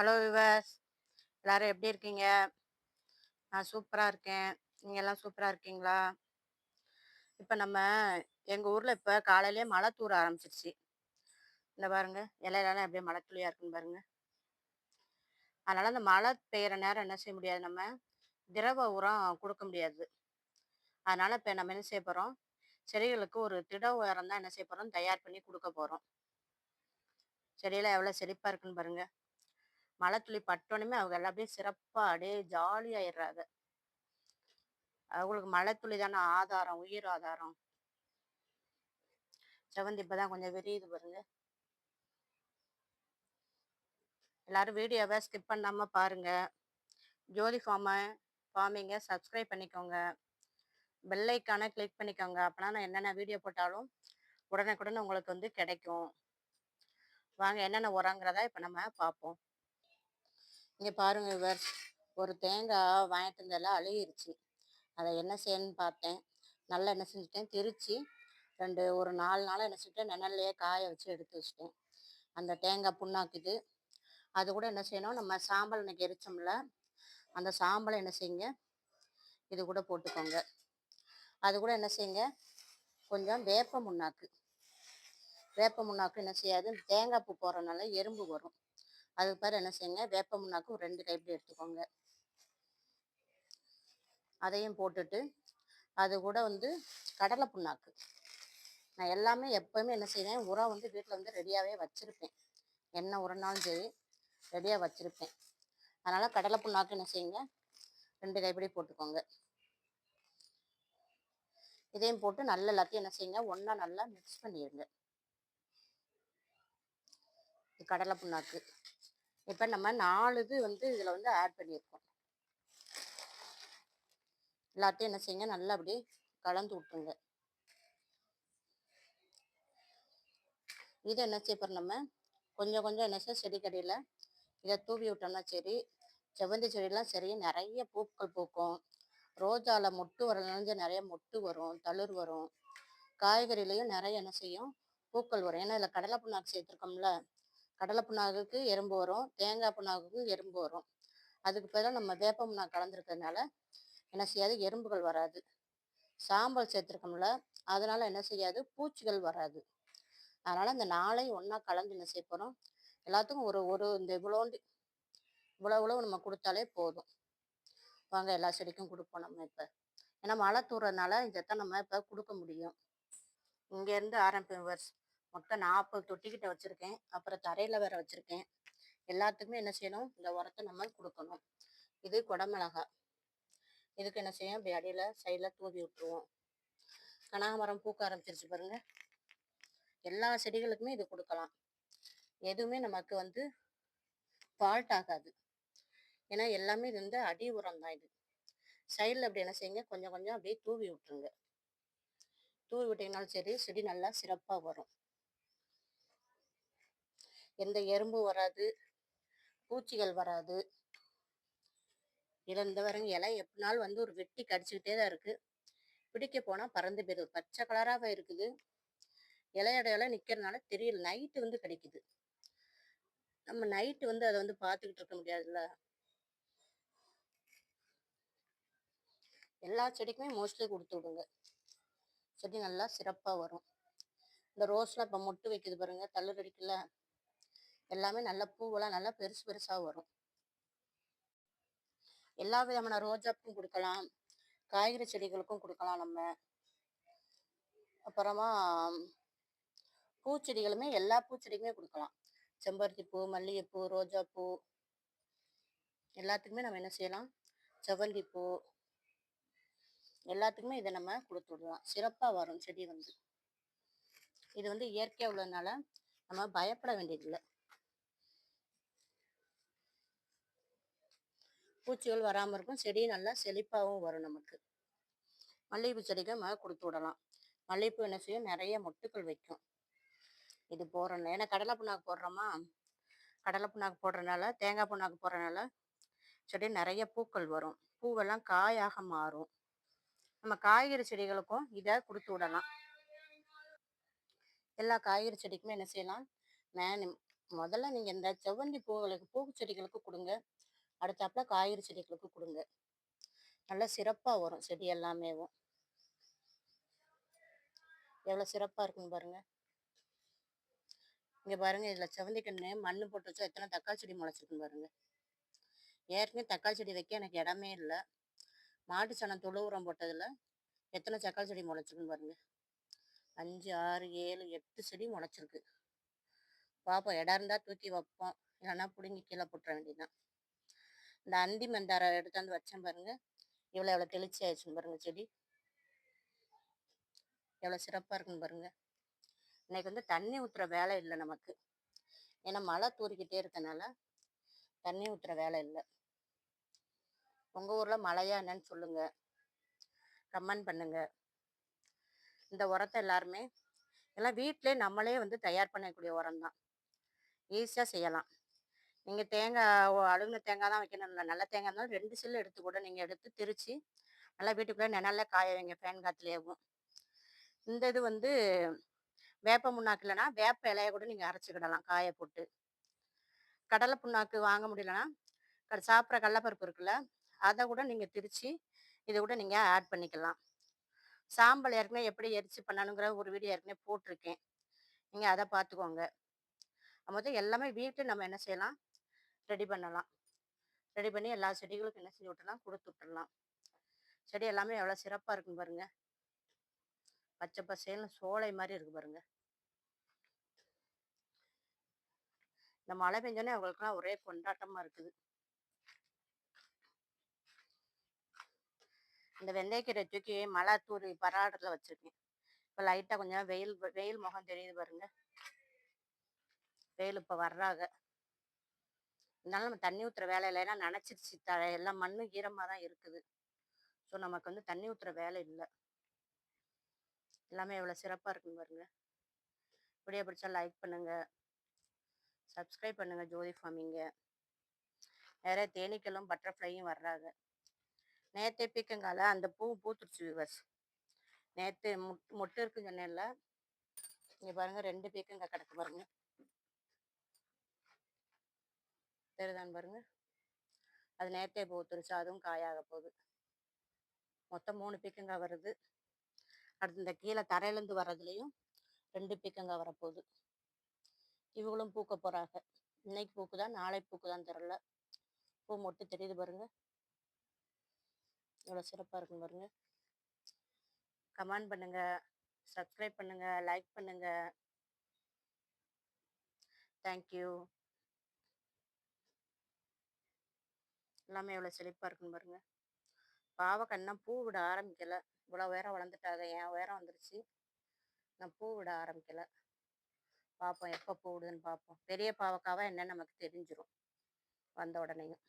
Hello viewers எல்லாரும் எப்படி இருக்கீங்க? நான் சூப்பராக இருக்கேன். நீங்கள் எல்லாம் சூப்பராக இருக்கீங்களா? இப்போ நம்ம எங்கள் ஊரில் இப்போ காலையிலே மழை தூர ஆரம்பிச்சிருச்சு. இந்த பாருங்கள் இலையிலலாம் எப்படியே மழை துளியாக இருக்குன்னு பாருங்கள் அதனால் அந்த மழை பெய்கிற நேரம் என்ன செய்ய முடியாது நம்ம? திரவ உரம் கொடுக்க முடியாது. அதனால் இப்போ நம்ம என்ன செய்ய போகிறோம் செடிகளுக்கு ஒரு திட உரம் தான் என்ன செய்ய போகிறோம் தயார் பண்ணி கொடுக்க போகிறோம் செடியெல்லாம் எவ்வளோ செழிப்பாக இருக்குன்னு பாருங்கள் மழை துளி பட்டோனுமே அவங்க எல்லாம் அப்படியே சிறப்பாக அப்படியே ஜாலியாயிடுறாங்க அவங்களுக்கு மழை துளி தானே ஆதாரம் உயிர் ஆதாரம். செவந்தி இப்பதான் கொஞ்சம் விரியுது பாருங்க. எல்லாரும் வீடியோவை ஸ்கிப் பண்ணாம பாருங்க. ஜோதி ஃபார்மை ஃபார்மிங்க சப்ஸ்கிரைப் பண்ணிக்கோங்க. பெல்லைக்கான கிளிக் பண்ணிக்கோங்க. அப்போனா நான் என்னென்ன வீடியோ போட்டாலும் உடனுக்குடன் உங்களுக்கு வந்து கிடைக்கும். வாங்க என்னென்ன உரங்கிறதா இப்போ நம்ம பார்ப்போம். இங்கே பாருங்க இவர் ஒரு தேங்காய் வாங்கிட்டு இருந்தெல்லாம் அழுகிருச்சு. அதை என்ன செய்யணும்னு பார்த்தேன். நல்லா என்ன செஞ்சுட்டேன் திரிச்சு ரெண்டு ஒரு நாலு நாளாக என்ன செஞ்சுட்டேன் நிழல்லையே காய வச்சு எடுத்து வச்சுட்டேன். அந்த தேங்காய் புண்ணாக்குது. அது கூட என்ன செய்யணும் நம்ம சாம்பல் இன்னைக்கு எரிச்சோம்ல அந்த சாம்பலை என்ன செய்யுங்க இது கூட போட்டுக்கோங்க. அது கூட என்ன செய்யுங்க கொஞ்சம் வேப்ப முன்னாக்கு. வேப்ப முன்னாக்கு என்ன செய்யாது தேங்காய் பூ போடுறதுனால எறும்பு வரும். அதுக்கு பேர் என்ன செய்யுங்க வேப்ப முன்னாக்கு ஒரு ரெண்டு கைப்பிடி எடுத்துக்கோங்க. அதையும் போட்டுட்டு அது கூட வந்து கடலை புண்ணாக்கு. நான் எல்லாமே எப்போவுமே என்ன செய்வேன் உரம் வந்து வீட்டில் வந்து ரெடியாகவே வச்சுருப்பேன். என்ன உரம்னாலும் சரி ரெடியாக வச்சுருப்பேன். அதனால் கடலை புண்ணாக்கு என்ன செய்யுங்க ரெண்டு கைப்பிடி போட்டுக்கோங்க. இதையும் போட்டு நல்ல எல்லாத்தையும் என்ன செய்யுங்க ஒன்றா நல்லா மிக்ஸ் பண்ணிடுங்க. கடலை புண்ணாக்கு. இப்போ நம்ம நாலு இது வந்து இதில் வந்து ஆட் பண்ணியிருக்கோம். எல்லாத்தையும் என்ன செய்யுங்க நல்லா அப்படி கலந்து விட்டுருங்க. இது என்ன செய்ய நம்ம? கொஞ்சம் கொஞ்சம் என்ன செய்ய செடிக்கடியில் இதை தூவி விட்டோம்னா சரி செவ்வந்தி செடியெல்லாம் சரி நிறைய பூக்கள் பூக்கும். ரோஜாவில் மொட்டு வர நினைஞ்ச நிறைய மொட்டு வரும் தளிர் வரும். காய்கறிலையும் நிறைய என்ன செய்யும் பூக்கள் வரும். ஏன்னா இதில் கடலை புண்ணாக்கு சேர்த்துருக்கோம்ல கடலை புண்ணாக்குக்கு எறும்பு வரும் தேங்காய் புண்ணாக்குக்கும் எறும்பு வரும். அதுக்கு பதிலாக நம்ம வேப்ப புண்ணாக்கு கலந்துருக்கிறதுனால என்ன செய்யாது? எறும்புகள் வராது. சாம்பல் சேர்த்துருக்கோம்ல அதனால என்ன செய்யாது? பூச்சிகள் வராது. அதனால இந்த நாளையும் ஒன்றா கலந்து என்ன செய்ய போகிறோம் எல்லாத்துக்கும் ஒரு ஒரு இந்த இவ்வளோண்டு இவ்வளோ இவ்வளவு நம்ம கொடுத்தாலே போதும். வாங்க எல்லா செடிக்கும் கொடுப்போம் நம்ம இப்போ. ஏன்னா மழை தூறதுனால இதைத்தான் நம்ம இப்போ கொடுக்க முடியும். இங்கேருந்து ஆரம்பிப்போம் வருஷம் மொத்தம் நாற்பது தொட்டிக்கிட்ட வச்சுருக்கேன். அப்புறம் தரையில் வேற வச்சுருக்கேன். எல்லாத்துக்குமே என்ன செய்யணும்? இந்த உரத்தை நம்ம கொடுக்கணும். இது குடமிளகா. இதுக்கு என்ன செய்யும் அப்படி அடியில் சைடில் தூவி விட்டுருவோம். கனகாமரம் பூக்க ஆரம்பிச்சிருச்சு பாருங்க. எல்லா செடிகளுக்குமே இது கொடுக்கலாம். எதுவுமே நமக்கு வந்து ஃபால்ட் ஆகாது. ஏன்னா எல்லாமே இது வந்து அடி உரம் தான் இது. சைடில் அப்படி என்ன செய்யுங்க? கொஞ்சம் கொஞ்சம் அப்படியே தூவி விட்டுருங்க. தூவி விட்டீங்கனாலும் சரி செடி நல்லா சிறப்பாக வரும். எந்த எறும்பு வராது பூச்சிகள் வராது. இதில் இந்த வரங்க இலை எப்படினாலும் வந்து ஒரு வெட்டி கடிச்சுக்கிட்டே தான் இருக்கு. பிடிக்க போனால் பறந்து போயிடுது. பச்சை கலராக இருக்குது. இலையோட இலை நிற்கிறதுனால தெரியல. நைட்டு வந்து கிடைக்குது. நம்ம நைட்டு வந்து அதை வந்து பார்த்துக்கிட்டு இருக்க முடியாதுல்ல. எல்லா செடிக்குமே மோஸ்ட்லி கொடுத்து விடுங்க. செடி நல்லா சிறப்பாக வரும். இந்த ரோஸ்லாம் இப்போ மொட்டு வைக்குது பாருங்கள் தள்ளுர் அடிக்கல எல்லாமே நல்ல பூவெல்லாம் நல்லா பெருசு பெருசாக வரும். எல்லா விதமான ரோஜாப்பும் கொடுக்கலாம். காய்கறி செடிகளுக்கும் கொடுக்கலாம் நம்ம. அப்புறமா பூச்செடிகளுமே எல்லா பூச்செடிக்குமே கொடுக்கலாம். செம்பருத்தி பூ மல்லிகைப்பூ ரோஜாப்பூ. எல்லாத்துக்குமே நம்ம என்ன செய்யலாம்? செவ்வந்தி பூ எல்லாத்துக்குமே இதை நம்ம கொடுத்து விடலாம். சிறப்பாக வரும் செடி வந்து. இது வந்து இயற்கையாக உள்ளதுனால நம்ம பயப்பட வேண்டியதில்லை. பூச்சிகள் வராமல் இருக்கும். செடி நல்லா செழிப்பாகவும் வரும் நமக்கு. மல்லிகைப்பூ செடிக்கு நம்ம கொடுத்து விடலாம். மல்லிகைப்பூ என்ன செய்யும்? நிறைய மொட்டுக்கள் வைக்கும். இது போடுறோம் ஏன்னா கடலை புண்ணாக்கு போடுறோமா? கடலை புண்ணாக்கு போடுறதுனால தேங்காய் புண்ணாக்கு போடுறதுனால செடி நிறைய பூக்கள் வரும். பூவெல்லாம் காயாக மாறும். நம்ம காய்கறி செடிகளுக்கும் இதை கொடுத்து விடலாம். எல்லா காய்கறி செடிக்குமே என்ன செய்யலாம்? மேன் முதல்ல நீங்கள் இந்த செவ்வந்தி பூவுகளுக்கு பூ செடிகளுக்கு கொடுங்க. அடுத்தாப்புல காய்கறி செடிகளுக்கு கொடுங்க. நல்லா சிறப்பாக வரும் செடி எல்லாமேவும் எவ்வளோ சிறப்பாக இருக்குன்னு பாருங்கள் இங்கே பாருங்கள் இதில் செவந்தி மண் போட்டு வச்சா எத்தனை தக்காளி செடி முளைச்சிருக்குன்னு பாருங்கள் ஏற்கனவே தக்காளி செடி வைக்க எனக்கு இடமே இல்லை. மாட்டு சனம் தொழு உரம் போட்டதில் எத்தனை தக்காளி செடி முளைச்சிருக்குன்னு பாருங்கள் அஞ்சு ஆறு ஏழு எட்டு செடி முளைச்சிருக்கு. பார்ப்போம் இடம் இருந்தால் தூக்கி வைப்போம். இல்லைன்னா பிடுங்கி கீழே போட்டுற வேண்டியதுதான். இந்த அந்தி மந்தாரை எடுத்தாந்து வச்சேன் பாருங்க. இவ்வளோ எவ்வளோ தெளிச்சி ஆயிடுச்சுன்னு பாருங்க செடி. எவ்வளோ சிறப்பாக இருக்குன்னு பாருங்க. இன்னைக்கு வந்து தண்ணி ஊற்றுற வேலை இல்லை நமக்கு. ஏன்னா மழை தூரிக்கிட்டே இருக்கனால தண்ணி ஊற்றுற வேலை இல்லை. உங்கள் ஊரில் மழையா என்னன்னு சொல்லுங்க. கமெண்ட் பண்ணுங்க. இந்த உரத்தை எல்லாருமே எல்லாம் வீட்டிலே நம்மளே வந்து தயார் பண்ணக்கூடிய உரம் தான் ஈஸியாக செய்யலாம். நீங்கள் தேங்காய் அழுகுன தேங்காய் தான் வைக்கணும் இல்லை நல்ல தேங்காய் இருந்தாலும் ரெண்டு சில்லு எடுத்து கூட நீங்கள் எடுத்து திரிச்சு நல்லா வீட்டுக்குள்ளே நிழல்ல காய வைங்க ஃபேன் காற்றுலேயும் இந்த இது வந்து வேப்ப முன்னாக்கு இல்லைன்னா வேப்ப இலைய கூட நீங்கள் அரைச்சிக்கிடலாம் காய போட்டு. கடலை புண்ணாக்கு வாங்க முடியலன்னா கட சாப்பிட்ற கடலப்பருப்பு இருக்குல்ல அதை கூட நீங்கள் திரிச்சு இதை கூட நீங்கள் ஆட் பண்ணிக்கலாம். சாம்பல் ஏற்கனவே எப்படி எரிச்சு பண்ணணுங்கிற ஒரு வீடியோ ஏற்கனவே போட்டிருக்கேன். நீங்கள் அதை பார்த்துக்கோங்க. மொத்தம் எல்லாமே வீட்டில் நம்ம என்ன செய்யலாம் ரெடி பண்ணலாம். ரெடி பண்ணி எல்லா செடிகளுக்கும் என்ன செஞ்சு விட்டுலாம் கொடுத்து விட்டுறலாம் செடி எல்லாமே எவ்வளோ சிறப்பாக இருக்குன்னு பாருங்க. பச்சை பசேல்னு சோலை மாதிரி இருக்கு பாருங்க. இந்த மழை பெஞ்சோடனே அவங்களுக்குலாம் ஒரே கொண்டாட்டமாக இருக்குது. இந்த வெந்தயக்கீரை தூக்கி மழை தூரி பராடத்தில் வச்சிருக்கேன். இப்போ லைட்டாக கொஞ்சம் வெயில் வெயில் முகம் தெரியுது பாருங்க. வெயில் இப்போ வர்றாங்க இருந்தாலும் நம்ம தண்ணி ஊற்றுற வேலை இல்லைன்னா நனைச்சிருச்சு. த எல்லாம் மண்ணும் ஈரமாக தான் இருக்குது. ஸோ நமக்கு வந்து தண்ணி ஊற்றுற வேலை இல்லை. எல்லாமே எவ்வளோ சிறப்பாக இருக்குன்னு பாருங்க. இப்படியே பிடிச்சா லைக் பண்ணுங்க. சப்ஸ்கிரைப் பண்ணுங்க ஜோதி ஃபார்மிங்க. நிறைய தேனீக்களும் பட்டர்ஃப்ளையும் வர்றாங்க. நேற்றே பீக்கங்கால அந்த பூ பூத்துருச்சு விவஸ் நேற்று முட் மொட்டு இருக்குன்னு சொன்னேன்ல. இங்கே பாருங்கள் ரெண்டு பீக்கங்காய் கிடக்கு பாருங்கள் தெரியுதான்னு பாருங்க. அது நேரத்தே பூத்துருச்சு அதுவும் காயாக போகுது மொத்தம் மூணு பீக்கங்காய் வருது. அடுத்து இந்த கீழே தரையிலேருந்து வர்றதுலையும் ரெண்டு பீக்கங்காய் வரப்போகுது. இவங்களும் பூக்க போகிறாங்க இன்னைக்கு பூக்குதா நாளை பூக்குதான்னு தெரில பூ மொட்டு தெரியுது பாருங்க. இவ்வளோ சிறப்பாக இருக்கும் பாருங்க. கமெண்ட் பண்ணுங்க சப்ஸ்கிரைப் பண்ணுங்க லைக் பண்ணுங்க. தேங்க்யூ எல்லாமே எவ்வளோ செழிப்பாக இருக்குன்னு பாருங்க. பாவக்கண்ணா பூ விட ஆரம்பிக்கலை. இவ்வளோ உயரம் வளர்ந்துட்டாங்க. என் உயரம் வந்துருச்சு. நான் பூ விட ஆரம்பிக்கலை. பார்ப்போம் எப்போ பூ விடுதுன்னு பார்ப்போம் பெரிய பாவக்காவாக என்னன்னு நமக்கு தெரிஞ்சிடும் வந்த உடனேயும்.